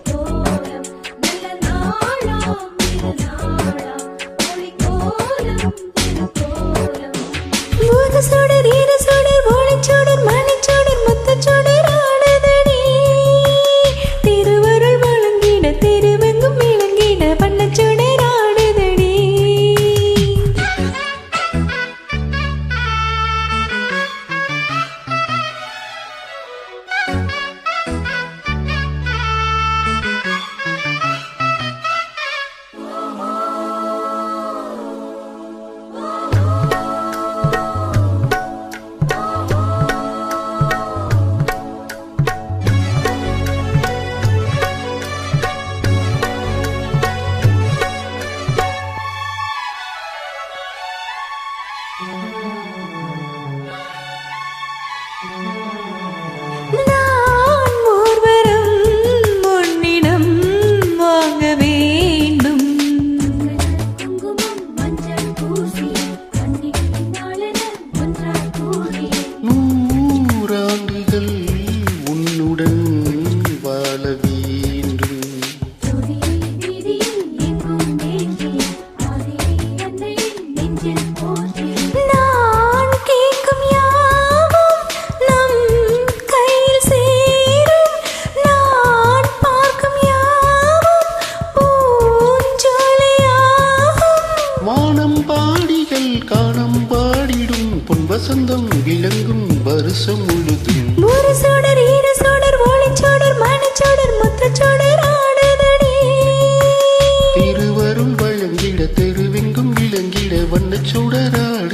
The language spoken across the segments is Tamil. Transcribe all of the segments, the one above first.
Todo கொண்டாடிடும் பொன் வசந்தம் விளங்கும் வருஷம் முழுதும். ஒரு சோடர் ஈர சோடர் ஓலைச்சோடர் மனச்சோடர் முத்தச்சோடர் திருவருள் வழங்கிட தெருவெங்கும் விளங்கிட வண்ணச்சோடர் ஆடு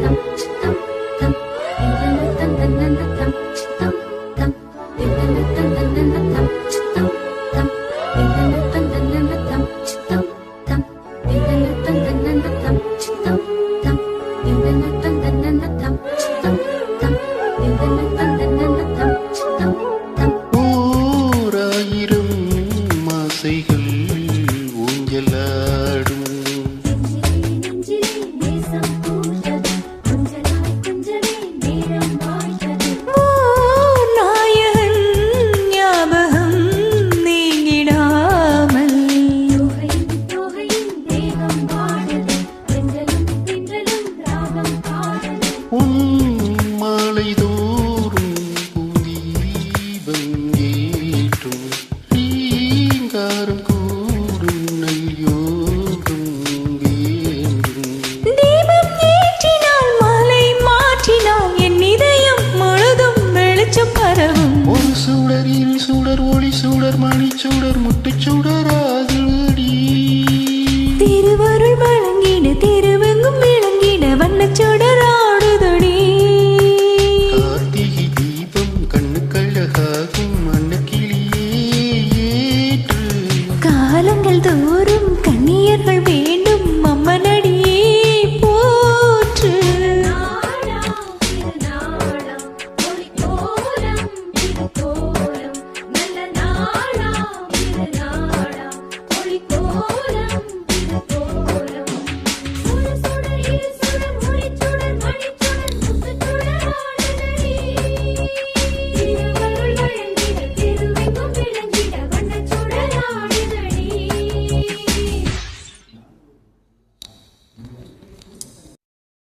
I'm gone. திருவு